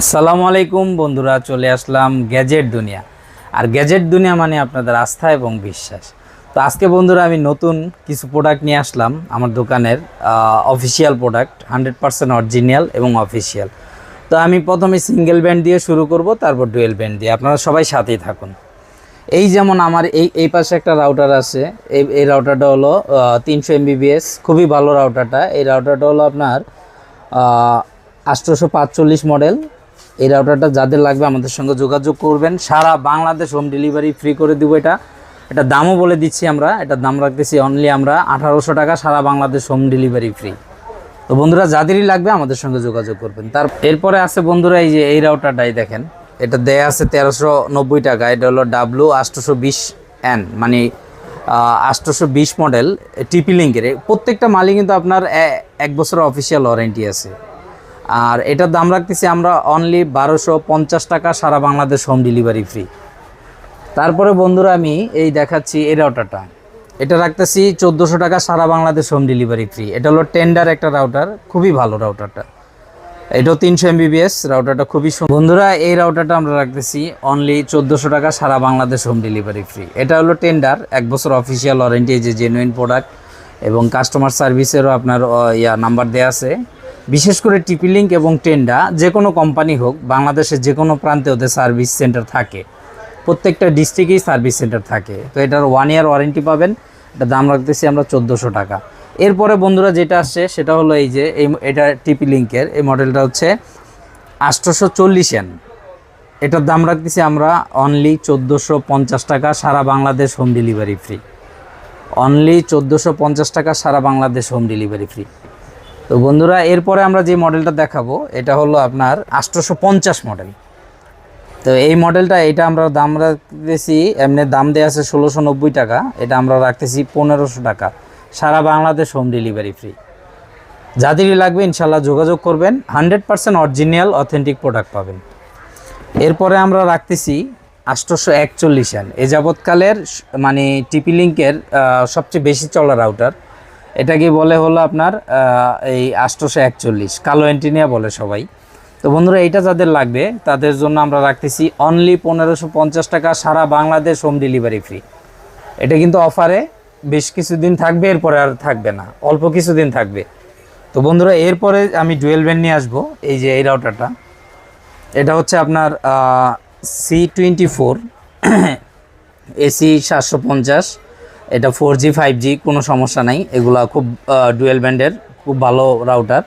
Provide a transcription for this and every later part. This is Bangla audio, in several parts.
আসসালামু আলাইকুম বন্ধুরা, চলে আসলাম গ্যাজেট দুনিয়া। আর গ্যাজেট দুনিয়া মানে আপনাদের আস্থা এবং বিশ্বাস। তো আজকে বন্ধুরা আমি নতুন কিছু প্রোডাক্ট নিয়ে আসলাম আমার দোকানের official product hundred percent original এবং অফিসিয়াল তো আমি প্রথমে সিঙ্গেল ব্যান্ড দিয়ে শুরু করব, তারপর ডুয়েল ব্যান্ড দিয়ে। আপনারা সবাই সাথেই থাকুন। এই যেমন আমার এই এই পাশে একটা রাউটার আছে। এই এই রাউটারটা হলো তিনশো এমবিবিএস খুবই ভালো রাউটারটা এই রাউটারটা হলো আপনার পাঁচচল্লিশ মডেল এই রাউটারটা যাদের লাগবে আমাদের সঙ্গে যোগাযোগ করবেন। সারা বাংলাদেশ হোম ডেলিভারি ফ্রি করে দেবো এটা। এটা দামও বলে দিচ্ছি আমরা। এটা দাম রাখতেছি অনলি আমরা আঠারোশো টাকা, সারা বাংলাদেশ হোম ডেলিভারি ফ্রি তো বন্ধুরা, যাদেরই লাগবে আমাদের সঙ্গে যোগাযোগ করবেন। তার এরপরে আছে বন্ধুরা, এই যে এই রাউটারটাই দেখেন। এটা দেয়া আছে তেরোশো নব্বই টাকা। এটা হলো ডাব্লু আটশোশো বিশ এন মানে আটশোশো বিশ মডেল টিপি লিঙ্কের প্রত্যেকটা মালই কিন্তু আপনার এক বছরের অফিসিয়াল ওয়ারেন্টি আছে। আর এটার দাম রাখতেছি আমরা অনলি বারোশো পঞ্চাশ টাকা, সারা বাংলাদেশ হোম ডেলিভারি ফ্রি তারপরে বন্ধুরা আমি এই দেখাচ্ছি এই রাউটারটা এটা রাখতেছি চোদ্দোশো টাকা, সারা বাংলাদেশ হোম ডেলিভারি ফ্রি এটা হলো টেন্ডার একটা রাউটার খুবই ভালো রাউটারটা এটাও তিনশো এমবিবিএস রাউটারটা খুবই সুন্দর বন্ধুরা, এই রাউটারটা আমরা রাখতেছি অনলি চোদ্দোশো টাকা, সারা বাংলাদেশ হোম ডেলিভারি ফ্রি এটা হলো টেন্ডার এক বছর অফিসিয়াল ওয়ারেন্টি যে জেনুইন প্রোডাক্ট এবং কাস্টমার সার্ভিসেরও আপনার ইয়া নাম্বার দেওয়া আছে। বিশেষ করে টিপি লিঙ্ক এবং টেন্ডা যে কোনো কোম্পানি হোক, বাংলাদেশের যে কোনো প্রান্তে ওদের সার্ভিস সেন্টার থাকে। প্রত্যেকটা ডিস্ট্রিক্টেই সার্ভিস সেন্টার থাকে। তো এটার ওয়ান ইয়ার ওয়ারেন্টি পাবেন। এটা দাম রাখতেছি আমরা চোদ্দোশো টাকা। এরপরে বন্ধুরা যেটা আসছে, সেটা হলো এই যে, এই এটা টিপি লিঙ্কের এই মডেলটা হচ্ছে আষ্টশো চল্লিশ এন এটার দাম রাখতেছি আমরা অনলি চোদ্দোশো পঞ্চাশ টাকা, সারা Bangladesh home delivery free only চোদ্দোশো পঞ্চাশ টাকা, সারা বাংলাদেশ হোম ডেলিভারি ফ্রি তো বন্ধুরা, এরপরে আমরা যে মডেলটা দেখাবো, এটা হলো আপনার পঞ্চাশ মডেল। তো এই মডেলটা, এটা আমরা দাম রাখতেছি, এমনি দাম দেওয়া আছে ষোলোশো নব্বই টাকা, এটা আমরা রাখতেছি পনেরোশো টাকা। সারা বাংলাদেশ হোম ডেলিভারি ফ্রি যাদেরই লাগবে ইনশাল্লাহ যোগাযোগ করবেন, hundred percent original, authentic product পাবেন। এরপরে আমরা রাখতেছি আষ্টশো একচল্লিশ এন এ যাবৎকালের মানে টিপি লিঙ্কের সবচেয়ে বেশি চলা রাউটার এটাকে বলে হলো আপনার এই আষ্টশো একচল্লিশ। কালো অ্যান্টিনিয়া বলে সবাই। তো বন্ধুরা, এইটা যাদের লাগবে, তাদের জন্য আমরা রাখতেছি অনলি পনেরোশো পঞ্চাশ টাকা, সারা বাংলাদেশ হোম ডেলিভারি ফ্রি এটা কিন্তু অফারে বেশ কিছুদিন থাকবে, এরপরে আর থাকবে না। অল্প কিছুদিন থাকবে। তো বন্ধুরা, এরপরে আমি ডুয়েল ব্যান্ড নিয়ে আসব, এই যে এই রাউটারটা এটা হচ্ছে আপনার সি টোয়েন্টি ফোর এসি সাতশো পঞ্চাশ। এটা ফোর জি ফাইভ জি কোনো সমস্যা নাই। এগুলা খুব ডুয়েল ব্যান্ডের খুব ভালো রাউটার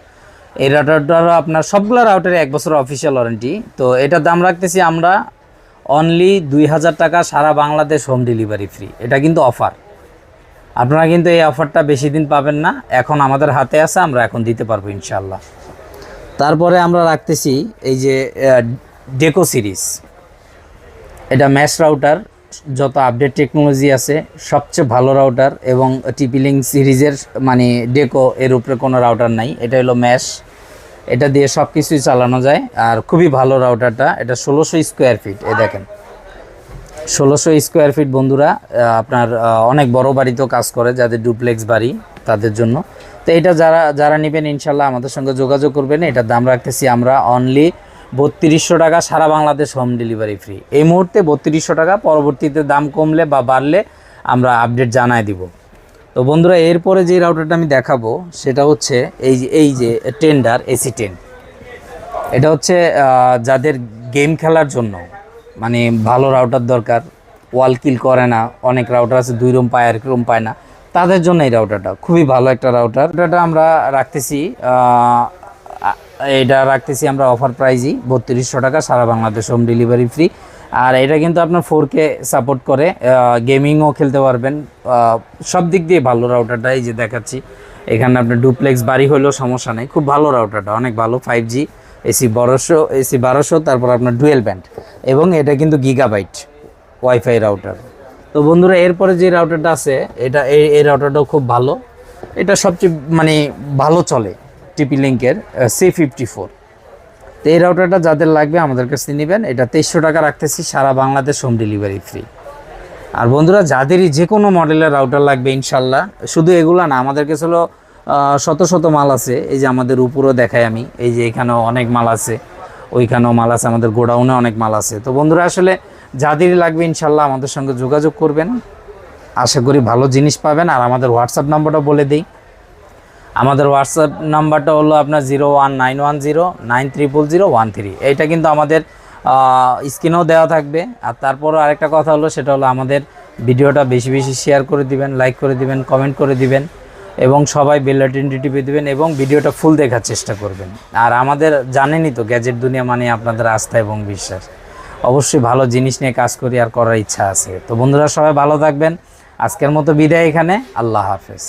এই রাউটারটারও আপনার সবগুলো রাউটারে এক বছর অফিসিয়াল ওয়ারেন্টি তো এটার দাম রাখতেছি আমরা অনলি দুই হাজার টাকা সারা বাংলাদেশ হোম ডেলিভারি ফ্রি এটা কিন্তু অফার আপনারা কিন্তু এই অফারটা বেশি দিন পাবেন না। এখন আমাদের হাতে আছে, আমরা এখন দিতে পারব ইনশাল্লাহ তারপরে আমরা রাখতেছি এই যে ডেকো সিরিজ এটা ম্যাশ রাউটার যত আপডেট টেকনোলজি আছে, সবচেয়ে ভালো রাউটার এবং টিপিলিং সিরিজের মানে ডেকো এর উপরে কোনো রাউটার নাই। এটা হলো ম্যাশ এটা দিয়ে সব কিছুই চালানো যায়। আর খুবই ভালো রাউটারটা এটা ষোলোশো স্কোয়ার ফিট এ দেখেন। ষোলোশো স্কোয়ার ফিট বন্ধুরা আপনার অনেক বড় বাড়িতেও কাজ করে যাদের ডুপ্লেক্স বাড়ি তাদের জন্য। তো এটা যারা যারা নেবেন ইনশাল্লাহ আমাদের সঙ্গে যোগাযোগ করবেন। এটার দাম রাখতেছি আমরা অনলি বত্রিশশো টাকা সারা বাংলাদেশ হোম ডেলিভারি ফ্রি এই মুহূর্তে বত্রিশশো টাকা, পরবর্তীতে দাম কমলে বা বাড়লে আমরা আপডেট জানায় দিব। তো বন্ধুরা, এরপরে যে রাউটারটা আমি দেখাবো, সেটা হচ্ছে এই যে এই যে টেন্ডার এসি টেন এটা হচ্ছে যাদের গেম খেলার জন্য মানে ভালো রাউটার দরকার ওয়াল কিল করে না, অনেক রাউটার আছে, দুই রুম পায়, এক রুম পায় না, তাদের জন্য এই রাউটারটা খুবই ভালো একটা রাউটার রাউটারটা আমরা রাখতেছি এটা রাখতেছি আমরা অফার প্রাইজই বত্রিশশো টাকা, সারা বাংলাদেশ হোম ডেলিভারি ফ্রি আর এটা কিন্তু আপনার ফোর কে সাপোর্ট করে গেমিংও খেলতে পারবেন। সব দিক দিয়ে ভালো রাউটারটা এই যে দেখাচ্ছি। এখানে আপনার ডুপ্লেক্স বাড়ি হলেও সমস্যা নেই। খুব ভালো রাউটারটা অনেক ভালো ফাইভ জি এসি বারোশো এসি বারোশো, তারপর আপনার ডুয়েল ব্যান্ড এবং এটা কিন্তু গিগাবাইট ওয়াইফাই রাউটার তো বন্ধুরা, এরপরে যে রাউটারটা আছে, এটা এই এই রাউটারটাও খুব ভালো। এটা সবচেয়ে মানে ভালো চলে। টিপি লিঙ্কের সি ফিফটি ফোর তো এই রাউটারটা যাদের লাগবে আমাদের কাছে নেবেন। এটা তেইশশো টাকা রাখতেছি, সারা বাংলাদেশ হোম ডেলিভারি ফ্রি আর বন্ধুরা, যাদেরই যে কোনো মডেলের রাউটার লাগবে ইনশাল্লাহ, শুধু এগুলা না, আমাদের কাছে হলো শত শত মাল আছে। এই যে আমাদের উপরও দেখাই আমি, এই যে এখানেও অনেক মাল আছে, ওইখানেও মাল আছে, আমাদের গোডাউনে অনেক মাল আছে। তো বন্ধুরা, আসলে যাদেরই লাগবে ইনশাল্লাহ আমাদের সঙ্গে যোগাযোগ করবেন। আশা করি ভালো জিনিস পাবেন। আর আমাদের হোয়াটসঅ্যাপ নাম্বারটা বলে দিই। আমাদের হোয়াটসঅ্যাপ নাম্বারটা হলো আপনার zero one nine one zero nine triple zero one three. এইটা কিন্তু আমাদের স্ক্রিনেও দেওয়া থাকবে। আর তারপরও আরেকটা কথা হলো, সেটা হলো আমাদের ভিডিওটা বেশি বেশি শেয়ার করে দিবেন লাইক করে দিবেন কমেন্ট করে দিবেন, এবং সবাই বেলাটিনটি টিপে দিবেন, এবং ভিডিওটা ফুল দেখার চেষ্টা করবেন। আর আমাদের জানেনই তো গ্যাজেট দুনিয়া মানে আপনাদের আস্থা এবং বিশ্বাস। অবশ্যই ভালো জিনিস নিয়ে কাজ করি, আর করার ইচ্ছা আছে। তো বন্ধুরা, সবাই ভালো থাকবেন। আজকের মতো বিদায় এখানে। আল্লাহ হাফেজ।